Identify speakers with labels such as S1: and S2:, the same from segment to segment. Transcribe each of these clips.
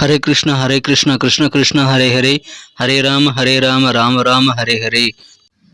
S1: ஹரே கிருஷ்ணா ஹரே கிருஷ்ணா கிருஷ்ண கிருஷ்ணா ஹரே ஹரே. ஹரே ராம ஹரே ராம ராம ராம ஹரே ஹரே.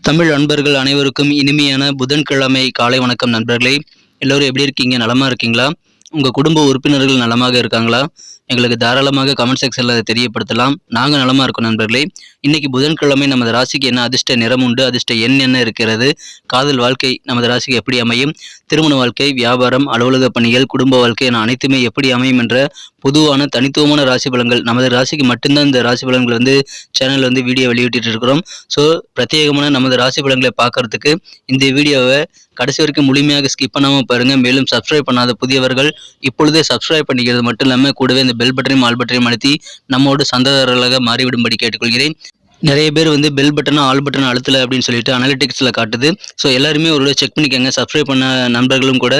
S1: தமிழ் அன்பர்கள் அனைவருக்கும் இனிமையான புதன்கிழமை காலை வணக்கம் நண்பர்களே. எல்லோரும் எப்படி இருக்கீங்க? நலமா இருக்கீங்களா? உங்கள் குடும்ப உறுப்பினர்கள் நலமாக இருக்காங்களா? எங்களுக்கு தாராளமாக கமெண்ட் செக்ஷனில் அதை தெரியப்படுத்தலாம். நாங்கள் நலமாக இருக்கோம் நண்பர்களே. இன்னைக்கு புதன்கிழமை நமது ராசிக்கு என்ன அதிர்ஷ்ட நிறம் உண்டு அதிர்ஷ்ட எண் என்ன இருக்கிறது? காதல் வாழ்க்கை நமது ராசிக்கு எப்படி அமையும்? திருமண வாழ்க்கை வியாபாரம் அலுவலக பணிகள் குடும்ப வாழ்க்கை என அனைத்துமே எப்படி அமையும் என்ற பொதுவான தனித்துவமான ராசி பலன்கள். நமது ராசிக்கு மட்டும்தான் இந்த ராசி பலன்கள் வந்து சேனலில் வந்து வீடியோ வெளியிட்டு இருக்கிறோம். ஸோ பிரத்யேகமான நமது ராசி பலன்களை பார்க்கறதுக்கு இந்த வீடியோவை கடைசி வரைக்கும் முழுமையாக ஸ்கிப் பண்ணாமல் பாருங்கள் மேலும் சப்ஸ்கிரைப் பண்ணாத புதியவர்கள் இப்பொழுதே சப்ஸ்கிரைப் பண்ணிக்கிறது மட்டும் இல்லாமல் கூடவே இந்த பெல் பட்டனையும் ஆல் பட்டனையும் அழுத்தி நம்மோடு சந்ததாரர்களாக மாறிவிடும்படி கேட்டுக்கொள்கிறேன். நிறைய பேர் வந்து பெல் பட்டனும் ஆல் பட்டன் அழுத்தலை அப்படின்னு சொல்லிட்டு அனாலிட்டிக்ஸில் காட்டுது. ஸோ எல்லாருமே ஒரு தடவை செக் பண்ணிக்கோங்க. சப்ஸ்கிரைப் பண்ண நண்பர்களும் கூட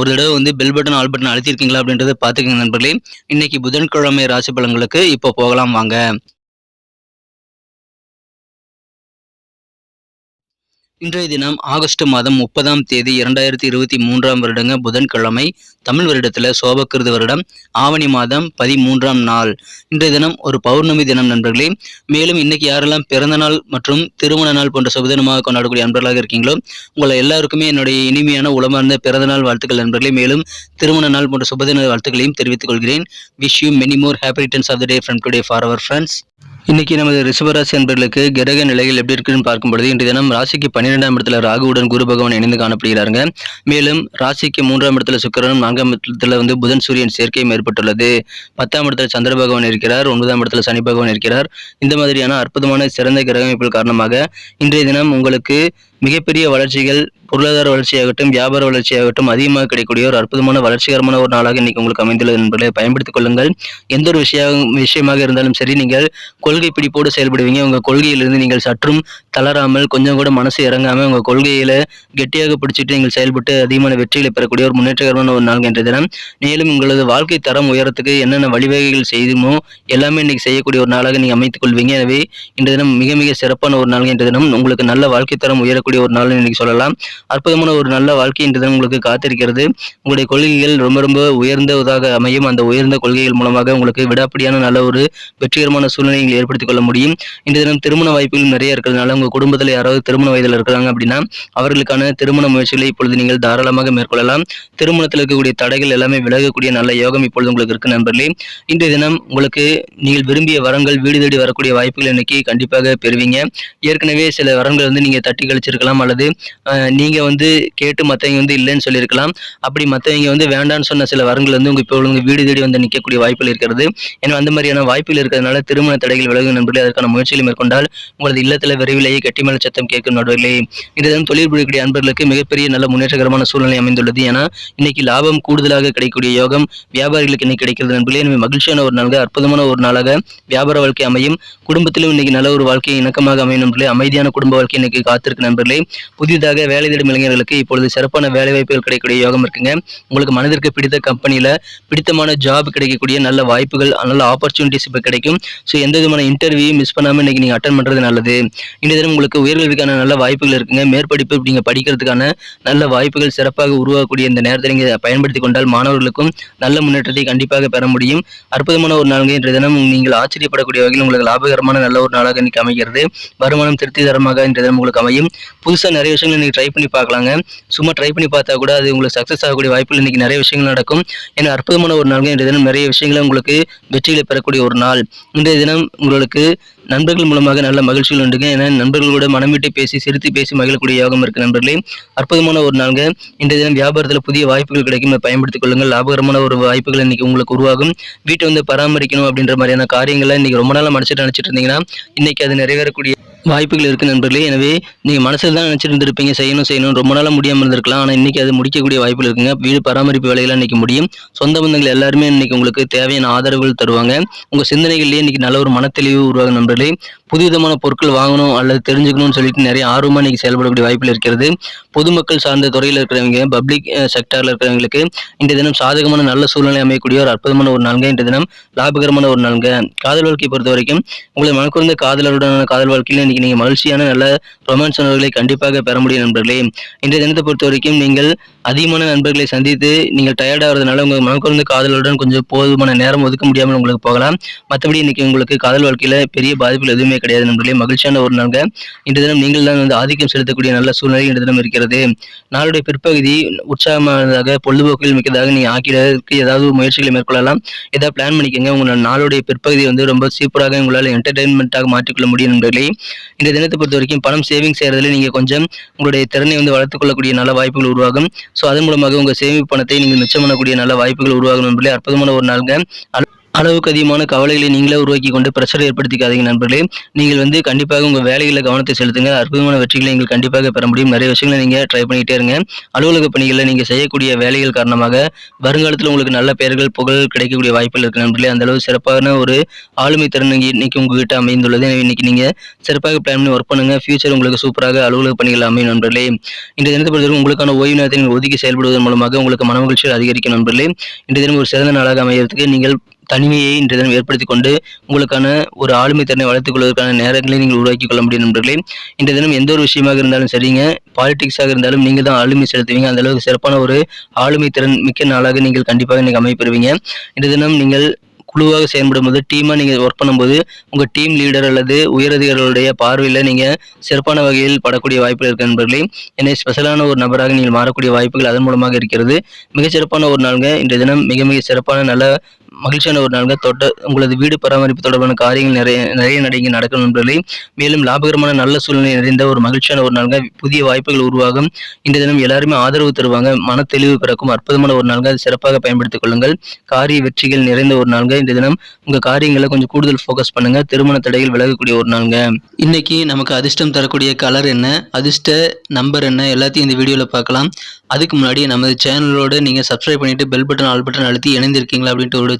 S1: ஒரு தடவை வந்து பெல் பட்டன் ஆல் பட்டன் அழுத்திருக்கீங்களா அப்படின்றத பார்த்துக்கங்க நண்பர்களே. இன்னைக்கு புதன்கிழமை ராசி பலன்களுக்கு இப்போ போகலாம் வாங்க. இன்றைய தினம் ஆகஸ்ட் மாதம் முப்பதாம் தேதி இரண்டாயிரத்தி இருபத்தி மூன்றாம் வருடங்க புதன்கிழமை தமிழ் வருடத்தில் சோபக்கிருது வருடம் ஆவணி மாதம் பதிமூன்றாம் நாள். இன்றைய தினம் ஒரு பௌர்ணமி தினம் நண்பர்களே. மேலும் இன்னைக்கு யாரெல்லாம் பிறந்த நாள் மற்றும் திருமண நாள் போன்ற சுபதினமாக கொண்டாடக்கூடிய நண்பர்களாக இருக்கீங்களோ உங்களை எல்லாருக்குமே என்னுடைய இனிமையான உளமார்ந்த பிறந்த நாள் வாழ்த்துக்கள் நண்பர்களே. மேலும் திருமண நாள் போன்ற சுபதின வாழ்த்துக்களையும் தெரிவித்துக் கொள்கிறேன். Wish you many more happy returns of the day from today for our friends இன்னைக்கு நமது ரிஷபராசி அன்பர்களுக்கு கிரக நிலைகள் எப்படி இருக்குன்னு பார்க்கும் பொழுது இன்றைய தினம் ராசிக்கு பன்னிரெண்டாம் இடத்துல ராகுவுடன் குரு பகவான் இணைந்து காணப்படுகிறாங்க மேலும் ராசிக்கு மூன்றாம் இடத்துல சுக்கரனும் நான்காம் இடத்துல வந்து புதன் சூரியன் சேர்க்கையும் ஏற்பட்டுள்ளது. பத்தாம் இடத்துல சந்திர பகவான் இருக்கிறார் ஒன்பதாம் இடத்துல சனி பகவான் இருக்கிறார். இந்த மாதிரியான அற்புதமான சிறந்த கிரக அமைப்புகள் காரணமாக இன்றைய தினம் உங்களுக்கு மிகப்பெரிய வளர்ச்சிகள் பொருளாதார வளர்ச்சியாகட்டும் வியாபார வளர்ச்சியாகட்டும் அதிகமாக கிடைக்கக்கூடிய ஒரு அற்புதமான வளர்ச்சிகரமான ஒரு நாளாக இன்னைக்கு உங்களுக்கு அமைந்துள்ளது என்பதை பயன்படுத்திக் கொள்ளுங்கள். எந்த ஒரு விஷயம் விஷயமாக இருந்தாலும் சரி நீங்கள் கொள்கை பிடிப்போடு செயல்படுவீங்க. உங்கள் கொள்கையிலிருந்து நீங்கள் சற்றும் தளராமல் கொஞ்சம் கூட மனசு இறங்காமல் உங்கள் கொள்கையில கெட்டியாக பிடிச்சிட்டு நீங்கள் செயல்பட்டு அதிகமான வெற்றிகளை பெறக்கூடிய ஒரு முன்னேற்றகரமான ஒரு நாள் என்ற தினம். மேலும் உங்களது வாழ்க்கை தரம் உயரத்துக்கு என்னென்ன வழிவகைகள் செய்துமோ எல்லாமே இன்னைக்கு செய்யக்கூடிய ஒரு நாளாக நீங்கள் அமைத்துக் கொள்வீங்க. எனவே இன்றைய தினம் மிக மிக சிறப்பான ஒரு நாள் என்ற தினம். உங்களுக்கு நல்ல வாழ்க்கை தரம் இருக்கக்கூடிய ஒரு நாள் இன்னைக்கு சொல்லலாம். அற்புதமான ஒரு நல்ல வாழ்க்கை இன்று உங்களுக்கு காத்திருக்கிறது. உங்களுடைய கொள்கைகள் ரொம்ப ரொம்ப உயர்ந்ததாக அமையும். அந்த உயர்ந்த கொள்கைகள் மூலமாக உங்களுக்கு விடாப்படியான நல்ல ஒரு வெற்றிகரமான சூழ்நிலையை நீங்கள் ஏற்படுத்திக் கொள்ள முடியும். இன்று தினம் திருமண வாய்ப்புகள் நிறைய இருக்கிறதுனால உங்கள் குடும்பத்தில் யாராவது திருமண வயதில் இருக்கிறாங்க அப்படின்னா அவர்களுக்கான திருமண முயற்சிகளை இப்பொழுது நீங்கள் தாராளமாக மேற்கொள்ளலாம். திருமணத்தில் இருக்கக்கூடிய தடைகள் எல்லாமே விலகக்கூடிய நல்ல யோகம் இப்பொழுது உங்களுக்கு இருக்கு நண்பர்களே. இன்றைய தினம் உங்களுக்கு நீங்கள் விரும்பிய வரங்கள் வீடு தேடி வரக்கூடிய வாய்ப்புகள் இன்னைக்கு கண்டிப்பாக பெறுவீங்க. ஏற்கனவே சில வரங்கள் வந்து நீங்கள் தட்டி கழிச்சிருக்கலாம் அல்லது நீங்கள் வந்து கேட்டு மற்றவங்க வந்து இல்லைன்னு சொல்லியிருக்கலாம். அப்படி மற்றவங்க வந்து வேண்டான்னு சொன்ன சில வரங்கள் வந்து உங்கள் இப்போ உங்க வீடு தேடி வந்து நிற்கக்கூடிய வாய்ப்புகள் இருக்கிறது. ஏன்னா அந்த மாதிரியான வாய்ப்புகள் இருக்கிறதுனால திருமண தடைகள் விலகும் நண்பர்களே அதற்கான முயற்சிகளை மேற்கொண்டால் உங்களது இல்லத்தில் விரைவிலேயே கெட்டிமேல சத்தம் கேட்கும் நடுவிலே. இந்த தினம் தொழில் புரியக்கூடிய அன்பர்களுக்கு மிகப்பெரிய நல்ல முன்னேற்றகரமான சூழ்நிலை அமைந்துள்ளது. ஏன்னா இன்னைக்கு லாபம் கூடுதலாக கிடைக்கக்கூடிய யோகம் வியாபாரிகளுக்கு இன்னைக்கு கிடைக்கிறது நண்பர்களே. எனவே மகிழ்ச்சியான ஒரு நாளாக அற்புதமான ஒரு நாளாக வியாபார வாழ்க்கை அமையும். குடும்பத்திலும் இன்னைக்கு நல்ல ஒரு வாழ்க்கையை இணக்கமாக அமையும் நண்பர்களே. அமைதியான குடும்ப வாழ்க்கை இன்னைக்கு காத்திருக்கு நண்பர்களே. புதிதாக வேலை தேடும் இளைஞர்களுக்கு இப்பொழுது சிறப்பான வேலை வாய்ப்புகள் கிடைக்கக்கூடிய யோகம் இருக்குங்க. உங்களுக்கு மனதிற்கு பிடித்த கம்பெனியில் பிடித்தமான ஜாப் கிடைக்கக்கூடிய நல்ல வாய்ப்புகள் நல்ல ஆப்பர்ச்சுனிட்டிஸ் இப்போ கிடைக்கும். ஸோ எந்த விதமான இன்டர்வியூ மிஸ் பண்ணாமல் இன்னைக்கு நீங்கள் அட்டன் பண்ணுறது நல்லது. இந்த தினம் உங்களுக்கு உயர்கல்விக்கான நல்ல வாய்ப்புகள் இருக்குங்க. மேற்படிப்பு நீங்கள் படிக்கிறதுக்கான நல்ல வாய்ப்புகள் சிறப்பாக உருவாகக்கூடிய இந்த நேரத்தை நீங்கள் பயன்படுத்தி கொண்டால் மாணவர்களுக்கும் நல்ல முன்னேற்றத்தை கண்டிப்பாக பெற முடியும். அற்புதமான ஒரு நாளுங்க. இன்றைய தினம் நீங்கள் ஆச்சரியப்படக்கூடிய வகையில் உங்களுக்கு லாபகரமான நல்ல ஒரு நாளாக இன்னைக்கு அமைகிறது. வருமானம் திருப்திகரமாக இன்றைய தினம் உங்களுக்கு அமையும். புதுசாக நிறைய விஷயங்கள் இன்றைக்கி ட்ரை பண்ணி பார்க்கலாங்க. சும்மா ட்ரை பண்ணி பார்த்தா கூட அது உங்களுக்கு சக்ஸஸ் ஆகக்கூடிய வாய்ப்புகள் இன்றைக்கி நிறைய விஷயங்கள் நடக்கும். ஏன்னா அற்புதமான ஒரு நாள் இன்றைய தினம் நிறைய விஷயங்களை உங்களுக்கு வெற்றிகளை பெறக்கூடிய ஒரு நாள். இன்றைய தினம் உங்களுக்கு நண்பர்கள் மூலமாக நல்ல மகிழ்ச்சிகள் உண்டுங்க. ஏன்னா நண்பர்களோட மனம் விட்டு பேசி சிரித்து பேசி மகிழக்கூடிய யோகம் இருக்குது நண்பர்களே. அற்புதமான ஒரு நாள்ங்க. இன்றைய தினம் வியாபாரத்தில் புதிய வாய்ப்புகள் கிடைக்கும். பயன்படுத்திக் கொள்ளுங்கள். லாபகரமான ஒரு வாய்ப்புகள் இன்றைக்கி உங்களுக்கு உருவாகும். வீட்டை வந்து பராமரிக்கணும் அப்படின்ற மாதிரியான காரியங்களை இன்றைக்கி ரொம்ப நாளாக மனசிட்டு நினச்சிட்டு இருந்தீங்கன்னா இன்றைக்கி அது நிறைவேறக்கூடிய வாய்ப்புகள் இருக்குது நண்பர்களே. எனவே நீங்கள் மனசில் தான் நினச்சிட்டு இருந்திருப்பீங்க. செய்யணும் செய்யணும் ரொம்ப நாளாக முடியாமல் இருந்திருக்கலாம். ஆனால் இன்றைக்கி அது முடிக்கக்கூடிய வாய்ப்புகள் இருக்குங்க. வீடு பராமரிப்பு வேலைகள்லாம் இன்றைக்கி முடியும். சொந்த பந்தங்கள் எல்லாருமே இன்றைக்கி உங்களுக்கு தேவையான ஆதரவுகள் தருவாங்க. உங்கள் சிந்தனைகள்லேயே இன்றைக்கி நல்ல ஒரு மனத்தெளிவு உருவாகும் நண்பர்களே. புதுவிதமான பொருட்கள் வாங்கணும் அல்லது தெரிஞ்சுக்கணும்னு சொல்லிட்டு நிறைய ஆர்வமாக இன்றைக்கி செயல்படக்கூடிய வாய்ப்புகள் இருக்கிறது. பொதுமக்கள் சார்ந்த துறையில் இருக்கிறவங்க பப்ளிக் செக்டாரில் இருக்கிறவங்களுக்கு இன்றைய தினம் சாதகமான நல்ல சூழ்நிலை அமையக்கூடிய ஒரு அற்புதமான ஒரு நாளுங்க. இன்றைய தினம் லாபகரமான ஒரு நாளுங்க. காதல் வாழ்க்கையை பொறுத்த வரைக்கும் உங்களை மனக்குறந்த காதலருடனான காதல் வாழ்க்கையில் இன்னைக்கு நீங்கள் மகிழ்ச்சியான நல்ல ரொமான்ஸ் உணர்வுகளை கண்டிப்பாக பெற முடியும் நண்பர்களே. இன்றைய தினத்தை பொறுத்த வரைக்கும் நீங்கள் அதிகமான நண்பர்களை சந்தித்து நீங்கள் டயர்ட் ஆகிறதுனால உங்கள் மனக்குழந்த காதலுடன் கொஞ்சம் போதுமான நேரம் ஒதுக்க முடியாமல் உங்களுக்கு போகலாம். மற்றபடி இன்னைக்கு உங்களுக்கு காதல் வாழ்க்கையில் பெரிய பாதிப்புகள் எதுவுமே கிடையாது நண்பர்களே. மகிழ்ச்சியான ஒரு நாள்ங்க. இன்று தினம் நீங்கள் தான் வந்து ஆதிக்கம் செலுத்தக்கூடிய நல்ல சூழ்நிலை இன்று தினம் இருக்கிறது. நாளுடைய பிற்பகுதி உற்சாகமானதாக பொழுதுபோக்கில் மிக்கதாக நீ ஆக்கிடறதுக்கு ஏதாவது முயற்சிகளை மேற்கொள்ளலாம். ஏதாவது பிளான் பண்ணிக்கோங்க. உங்கள் நாளுடைய பிற்பகுதி வந்து ரொம்ப சூப்பராக உங்களால் என்டர்டைன்மெண்ட்டாக மாற்றிக்கொள்ள முடியும் நண்பர்களே. இந்த தினத்தை பொறுத்த வரைக்கும் பணம் சேவிங் செய்யறதுல நீங்கள் கொஞ்சம் உங்களுடைய திறனை வந்து வளர்த்துக்கொள்ளக்கூடிய நல்ல வாய்ப்புகள் உருவாகும். ஸோ அதன் மூலமாக உங்கள் சேமிப்பு பணத்தை நீங்கள் மிச்சம் பண்ணக்கூடிய நல்ல வாய்ப்புகள் உருவாகும் நண்பர்களே அற்புதமான ஒரு நாளுங்க. அளவுக்கு அதிகமான கவலைகளை நீங்களே உருவாக்கி கொண்டு பிரஷர் ஏற்படுத்திக்காதீங்க நண்பர்களே. நீங்கள் வந்து கண்டிப்பாக உங்கள் வேலைகளில் கவனத்தை செலுத்துங்க. அற்புதமான வெற்றிகளை நீங்கள் கண்டிப்பாக பெற முடியும். நிறைய விஷயங்களை நீங்கள் ட்ரை பண்ணிகிட்டே இருங்க. அலுவலக பணிகளில் நீங்கள் செய்யக்கூடிய வேலைகள் காரணமாக வருங்காலத்தில் உங்களுக்கு நல்ல பெயர்கள் புகழ் கிடைக்கக்கூடிய வாய்ப்புகள் இருக்குது நண்பர்களே. அந்த அளவு சிறப்பான ஒரு ஆளுமை திறன் இன்னைக்கு உங்ககிட்ட அமைந்துள்ளது. எனவே இன்னைக்கு நீங்கள் சிறப்பாக பிளான் பண்ணி ஒர்க் பண்ணுங்கள் ஃபியூச்சர் உங்களுக்கு சூப்பராக அலுவலக பணிகள் அமையும் நண்பர்களே. இந்த தினத்தை பொறுத்தவரை உங்களுக்கான ஓய்வு நேரத்தை நீங்கள் ஒதுக்கி செயல்படுவதன் மூலமாக உங்களுக்கு மனமகிழ்ச்சி அதிகரிக்கும் நண்பர்களே. இந்த தினம் ஒரு சிறந்த நாளாக அமையறதுக்கு நீங்கள் தனிமையை இன்றைய தினம் ஏற்படுத்தி கொண்டு உங்களுக்கான ஒரு ஆளுமை திறனை வளர்த்துக் கொள்வதற்கான நேரங்களை நீங்கள் உருவாக்கி கொள்ள முடியும் நண்பர்களே. இன்றைய தினம் எந்த ஒரு விஷயமாக இருந்தாலும் சரிங்க. பாலிடிக்ஸாக இருந்தாலும் நீங்கள் தான் ஆளுமை செலுத்துவீங்க. அந்த அளவுக்கு சிறப்பான ஒரு ஆளுமை திறன் மிக்க நாளாக நீங்கள் கண்டிப்பாக நீங்கள் அமைப்பெறுவீங்க இன்றைய தினம் நீங்கள் குழுவாக செயல்படும் போது டீமாக நீங்கள் ஒர்க் பண்ணும்போது உங்கள் டீம் லீடர் அல்லது உயரதிகாரிகளுடைய பார்வையில் நீங்கள் சிறப்பான வகையில் படக்கூடிய வாய்ப்புகள் இருக்கு நண்பர்களே. என்னை ஸ்பெஷலான ஒரு நபராக நீங்கள் மாறக்கூடிய வாய்ப்புகள் அதன் மூலமாக இருக்கிறது. மிகச்சிறப்பான ஒரு நாளுங்க. இன்றைய தினம் மிக மிக சிறப்பான நல்ல மகிழ்ச்சியான ஒரு நாள்கள் தொட்ட உங்களது வீடு பராமரிப்பு தொடர்பான காரியங்கள் நிறைய நிறைய நடைங்க நடக்கும் நண்பர்களே. மேலும் லாபகரமான நல்ல சூழ்நிலை நிறைந்த ஒரு மகிழ்ச்சியான ஒரு நாளுங்க. புதிய வாய்ப்புகள் உருவாகும். இந்த தினம் எல்லாருமே ஆதரவு தருவாங்க. மன தெளிவு பிறக்கும் அற்புதமான ஒரு நாள்கள் அதை சிறப்பாக பயன்படுத்திக் கொள்ளுங்கள். காரிய வெற்றிகள் நிறைந்த ஒரு நாளுங்க. இந்த தினம் உங்க காரியங்களை கொஞ்சம் கூடுதல் ஃபோக்கஸ் பண்ணுங்க. திருமண தடைகள் விலகக்கூடிய ஒரு நாளுங்க. இன்னைக்கு நமக்கு அதிர்ஷ்டம் தரக்கூடிய கலர் என்ன? அதிர்ஷ்ட நம்பர் என்ன? எல்லாத்தையும் இந்த வீடியோவில் பார்க்கலாம். அதுக்கு முன்னாடி நமது சேனலோட நீங்கள் சப்ஸ்கிரைப் பண்ணிட்டு பெல் பட்டன் ஆல் பட்டன் அழுத்தி இணைந்திருக்கீங்களா அப்படின்ட்டு ஒரு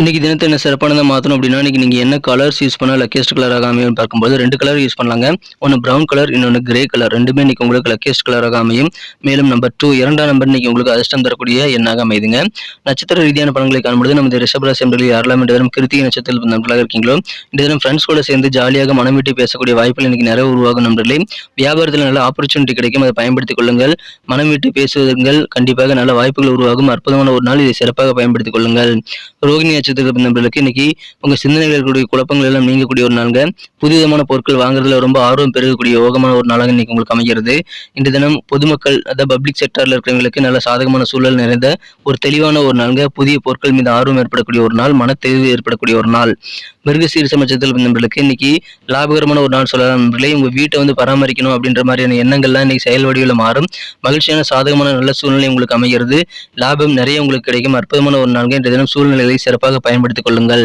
S1: இன்றைக்கி தினத்தை என்ன சிறப்பானதாக மாற்றணும் அப்படின்னா இன்னைக்கு நீங்கள் என்ன கலர்ஸ் யூஸ் பண்ணால் லக்கியஸ்ட் கலராக அமையும் பார்க்கும்போது ரெண்டு கலர் யூஸ் பண்ணலாங்க. ஒன்று ப்ரௌன் கலர் இன்னொன்று கிரே கலர் ரெண்டுமே இன்னைக்கு உங்களுக்கு லக்கியஸ்ட் கலராக அமையும். மேலும் நம்பர் டூ இரண்டாம் நம்பர் இன்னைக்கு உங்களுக்கு அதிர்ஷ்டம் தரக்கூடிய எண்ணாக அமைதுங்க. நட்சத்திர ரீதியான படங்களை காணும்போது நமது ரிஷபராசி என்பதில் யாரெல்லாம் இந்த தினம் கிருத்திகை நட்சத்திரத்தில் நண்பர்களாக இருக்கீங்களோ இந்த தினம் ஃப்ரெண்ட்ஸ் கூட சேர்ந்து ஜாலியாக மனம் விட்டு பேசக்கூடிய வாய்ப்புகள் இன்னைக்கு நிறைய உருவாகும் நண்பர்களே. வியாபாரத்தில் நல்ல ஆப்பர்ச்சுனிட்டி கிடைக்கும். அதை பயன்படுத்திக் கொள்ளுங்கள். மனம் விட்டு பேசுவதங்கள் கண்டிப்பாக நல்ல வாய்ப்புகள் உருவாகும். அற்புதமான ஒரு நாள். இதை சிறப்பாக பயன்படுத்திக் கொள்ளுங்கள். ரோகிணி நட்சத்திர நண்பர்களுக்கு இன்னைக்கு உங்க சிந்தனைகள் இருக்கக்கூடிய குழப்பங்கள் எல்லாம் நீங்கக்கூடிய ஒரு நாளுங்க. புதுவிதமான பொருட்கள் வாங்குறதுல ரொம்ப ஆர்வம் பெருகக்கூடிய யோகமான ஒரு நாளாக இன்னைக்கு உங்களுக்கு அமைகிறது. இன்று தினம் பொதுமக்கள் அதாவது பப்ளிக் செக்டர்ல இருக்கிறவங்களுக்கு நல்ல சாதகமான சூழல் நிறைந்த ஒரு தெளிவான ஒரு நாளுங்க. புதிய பொருட்கள் மீது ஆர்வம் ஏற்படக்கூடிய ஒரு நாள் மன தெளிவு ஏற்படக்கூடிய ஒரு நாள். மிருகசீரிச நட்சத்திர நண்பர்களுக்கு இன்னைக்கு லாபகரமான ஒரு நாள் சொல்லலாம் நண்பர்களே. உங்க வீட்டை வந்து பராமரிக்கணும் அப்படின்ற மாதிரியான எண்ணங்கள்லாம் இன்னைக்கு செயல் வடிவில் மாறும். மகிழ்ச்சியான சாதகமான நல்ல சூழ்நிலை உங்களுக்கு அமைகிறது. லாபம் நிறைய உங்களுக்கு கிடைக்கும். அற்புதமான ஒரு நாள்கள் இன்றைய தினம் சூழ்நிலைகளை சிறப்பாக பயன்படுத்திக் கொள்ளுங்கள்.